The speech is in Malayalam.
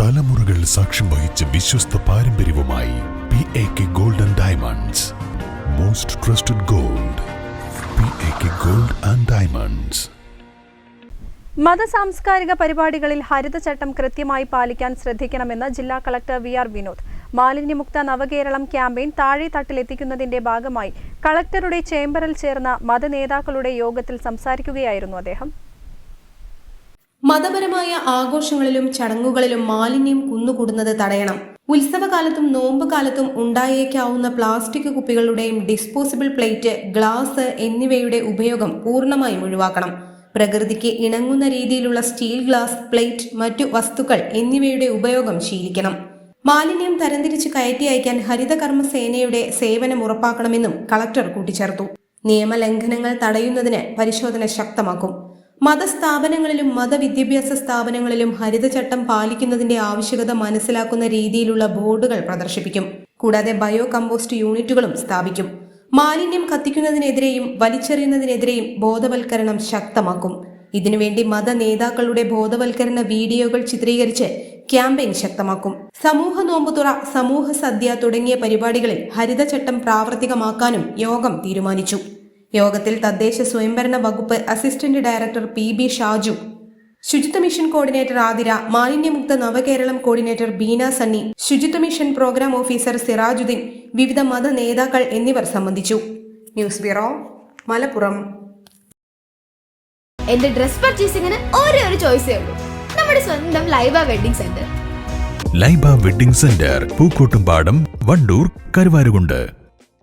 തലമുറകൾ സാക്ഷ്യം വഹിച്ച വിശ്വസ്ത പാരമ്പര്യവുമായി P A K golden diamonds most trusted gold P A K gold and diamonds മതസാംസ്കാരിക പരിപാടികളിൽ ഹരിതചട്ടം കൃത്യമായി പാലിക്കാൻ ശ്രദ്ധിക്കണമെന്ന് ജില്ലാ കളക്ടർ വി ആർ വിനോദ്. മാലിന്യമുക്ത നവകേരളം ക്യാമ്പയിൻ താഴെ തട്ടിലെത്തിക്കുന്നതിന്റെ ഭാഗമായി കളക്ടറുടെ ചേംബറിൽ ചേർന്ന മതനേതാക്കളുടെ യോഗത്തിൽ സംസാരിക്കുകയായിരുന്നു അദ്ദേഹം. മതപരമായ ആഘോഷങ്ങളിലും ചടങ്ങുകളിലും മാലിന്യം കുന്നുകൂടുന്നത് തടയണം. ഉത്സവകാലത്തും നോമ്പ് കാലത്തും ഉണ്ടായേക്കാവുന്ന പ്ലാസ്റ്റിക് കുപ്പികളുടെയും ഡിസ്പോസിബിൾ പ്ലേറ്റ് ഗ്ലാസ് എന്നിവയുടെ ഉപയോഗം പൂർണമായും ഒഴിവാക്കണം. പ്രകൃതിക്ക് ഇണങ്ങുന്ന രീതിയിലുള്ള സ്റ്റീൽ ഗ്ലാസ് പ്ലേറ്റ് മറ്റു വസ്തുക്കൾ എന്നിവയുടെ ഉപയോഗം ശീലിക്കണം. മാലിന്യം തരംതിരിച്ച് കയറ്റി അയക്കാൻ ഹരിതകർമ്മ സേനയുടെ സേവനം ഉറപ്പാക്കണമെന്നും കളക്ടർ കൂട്ടിച്ചേർത്തു. നിയമലംഘനങ്ങൾ തടയുന്നതിന് പരിശോധന ശക്തമാക്കും. മതസ്ഥാപനങ്ങളിലും മതവിദ്യാഭ്യാസ സ്ഥാപനങ്ങളിലും ഹരിതചട്ടം പാലിക്കുന്നതിന്റെ ആവശ്യകത മനസ്സിലാക്കുന്ന രീതിയിലുള്ള ബോർഡുകൾ പ്രദർശിപ്പിക്കും. കൂടാതെ ബയോ കമ്പോസ്റ്റ് യൂണിറ്റുകളും സ്ഥാപിക്കും. മാലിന്യം കത്തിക്കുന്നതിനെതിരെയും വലിച്ചെറിയുന്നതിനെതിരെയും ബോധവൽക്കരണം ശക്തമാക്കും. ഇതിനുവേണ്ടി മത നേതാക്കളുടെ ബോധവൽക്കരണ വീഡിയോകൾ ചിത്രീകരിച്ച് ക്യാമ്പയിൻ ശക്തമാക്കും. സമൂഹ നോമ്പുതുറ സമൂഹ സദ്യ തുടങ്ങിയ പരിപാടികളിൽ ഹരിതചട്ടം പ്രാവർത്തികമാക്കാനും യോഗം തീരുമാനിച്ചു. യോഗത്തിൽ തദ്ദേശ സ്വയംഭരണ വകുപ്പ് assistant director P B Shaju Suchitwa mission coordinator Athira മാലിന്യമുക്ത നവകേരളം കോർഡിനേറ്റർ ബീന സണ്ണി ശുചിത്വ മിഷൻ പ്രോഗ്രാം ഓഫീസർ സിറാജുദ്ദീൻ വിവിധ മത നേതാക്കൾ എന്നിവർ സംബന്ധിച്ചു. News bureau Malappuram. എന്റെ ഡ്രസ് പർച്ചേസിംഗിന് ഒരേ ഒരു ചോയ്സേ ഉള്ളൂ. നമ്മുടെ സ്വന്തം Laiba wedding centre. Laiba wedding centre Pookkottumpadam Wandoor Karuvarakundu.